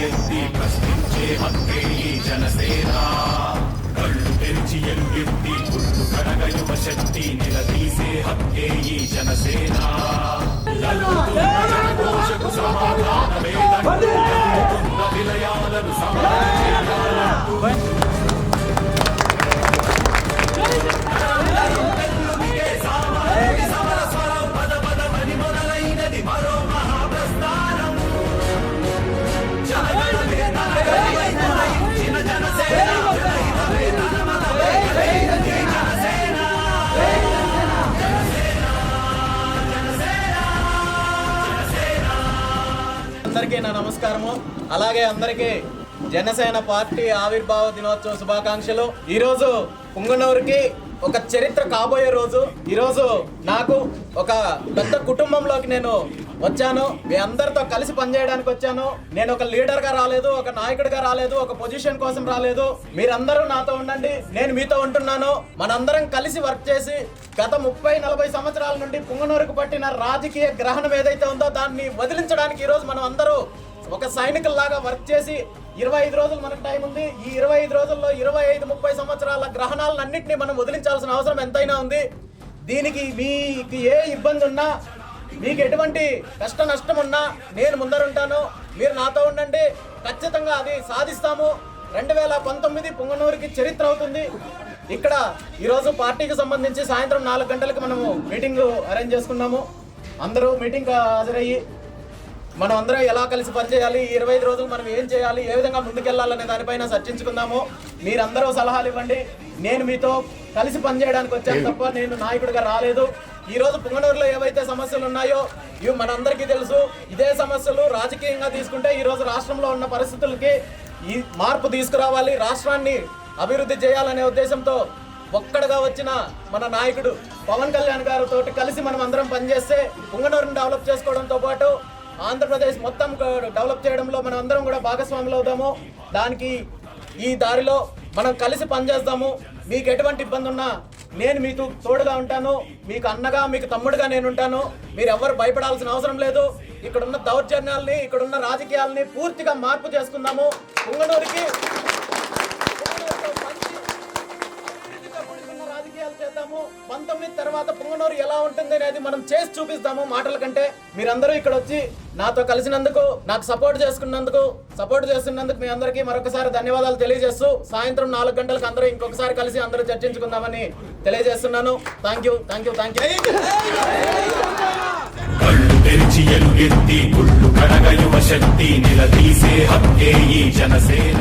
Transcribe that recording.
ఎత్తి ప్రశ్నించే హక్కే ఈ జనసేన కళ్ళు తెరిచి ఎల్గెత్తి గుళ్ళు యువ శక్తి నిలదీసే హక్కే ఈ జనసేనా అందరికీ నా నమస్కారము. అలాగే అందరికీ జనసేన పార్టీ ఆవిర్భావ దినోత్సవ శుభాకాంక్షలు. ఈరోజు పుంగనూరుకి ఒక చరిత్ర కాబోయే రోజు. ఈరోజు నాకు ఒక పెద్ద కుటుంబంలోకి నేను వచ్చాను. మీ అందరితో కలిసి పనిచేయడానికి వచ్చాను. నేను ఒక లీడర్గా రాలేదు ఒక నాయకుడిగా రాలేదు ఒక పొజిషన్ కోసం రాలేదు. మీరందరూ నాతో ఉండండి. నేను మీతో ఉంటున్నాను. మనందరం కలిసి వర్క్ చేసి గత ముప్పై నలభై సంవత్సరాల నుండి పుంగనూరుకు పట్టిన రాజకీయ గ్రహణం ఏదైతే ఉందో దాన్ని వదిలించడానికి ఈరోజు మనం అందరూ ఒక సైనికుల్లాగా వర్క్ చేసి ఇరవై ఐదు రోజులు మనకు టైం ఉంది. ఈ ఇరవై ఐదు రోజుల్లో ఇరవై ఐదు ముప్పై సంవత్సరాల గ్రహణాలన్నింటినీ మనం వదిలించాల్సిన అవసరం ఎంతైనా ఉంది. దీనికి మీకు ఏ ఇబ్బంది ఉన్నా మీకు ఎటువంటి కష్ట నష్టం ఉన్నా నేను ముందరుంటాను మీరు నాతో ఉండండి. ఖచ్చితంగా అది సాధిస్తాము. రెండు వేల పంతొమ్మిది పుంగనూరుకి చరిత్ర అవుతుంది. ఇక్కడ ఈరోజు పార్టీకి సంబంధించి సాయంత్రం నాలుగు గంటలకు మనము మీటింగ్ అరేంజ్ చేసుకున్నాము. అందరూ మీటింగ్ హాజరయ్యి మనం అందరం ఎలా కలిసి పనిచేయాలి ఈ ఇరవై ఐదు రోజులు మనం ఏం చేయాలి ఏ విధంగా ముందుకెళ్ళాలనే దానిపైన చర్చించుకుందాము. మీరందరూ సలహాలు ఇవ్వండి. నేను మీతో కలిసి పనిచేయడానికి వచ్చాను తప్ప నేను నాయకుడిగా రాలేదు. ఈరోజు పుంగనూరులో ఏవైతే సమస్యలు ఉన్నాయో ఇవి మనందరికీ తెలుసు. ఇదే సమస్యలు రాజకీయంగా తీసుకుంటే ఈరోజు రాష్ట్రంలో ఉన్న పరిస్థితులకి ఈ మార్పు తీసుకురావాలి. రాష్ట్రాన్ని అభివృద్ధి చేయాలనే ఉద్దేశంతో ఒక్కడగా వచ్చిన మన నాయకుడు పవన్ కళ్యాణ్ గారితో కలిసి మనం అందరం పనిచేస్తే పుంగనూరుని డెవలప్ చేసుకోవడంతో పాటు ఆంధ్రప్రదేశ్ మొత్తం డెవలప్ చేయడంలో మనం అందరం కూడా భాగస్వాములు అవుదాము. దానికి ఈ దారిలో మనం కలిసి పనిచేస్తాము. మీకు ఎటువంటి ఇబ్బంది ఉన్నా నేను మీకు తోడుగా ఉంటాను మీకు అన్నగా మీకు తమ్ముడుగా నేను ఉంటాను మీరు ఎవరు భయపడాల్సిన అవసరం లేదు. ఇక్కడున్న దౌర్జన్యాల్ని ఇక్కడున్న రాజకీయాల్ని పూర్తిగా మార్పు చేసుకుందాము. పుంగనూరుకి చేద్దాము. పంతొమ్మిది తర్వాత పుంగనూరు ఎలా ఉంటుంది అనేది మనం చేసి చూపిస్తాము మాటల కంటే. మీరందరూ ఇక్కడ వచ్చి నాతో కలిసినందుకు నాకు సపోర్ట్ చేసుకున్నందుకు సపోర్ట్ చేస్తున్నందుకు మీ అందరికీ మరొకసారి ధన్యవాదాలు తెలియజేస్తూ సాయంత్రం నాలుగు గంటలకు అందరూ ఇంకొకసారి కలిసి అందరూ చర్చించుకుందామని తెలియజేస్తున్నాను. Thank you thank you thank you తెరిచి ఎలుగెత్తి గుళ్ళు కడగ యువ శక్తి నిలదీసే హక్కే ఈ జనసేన.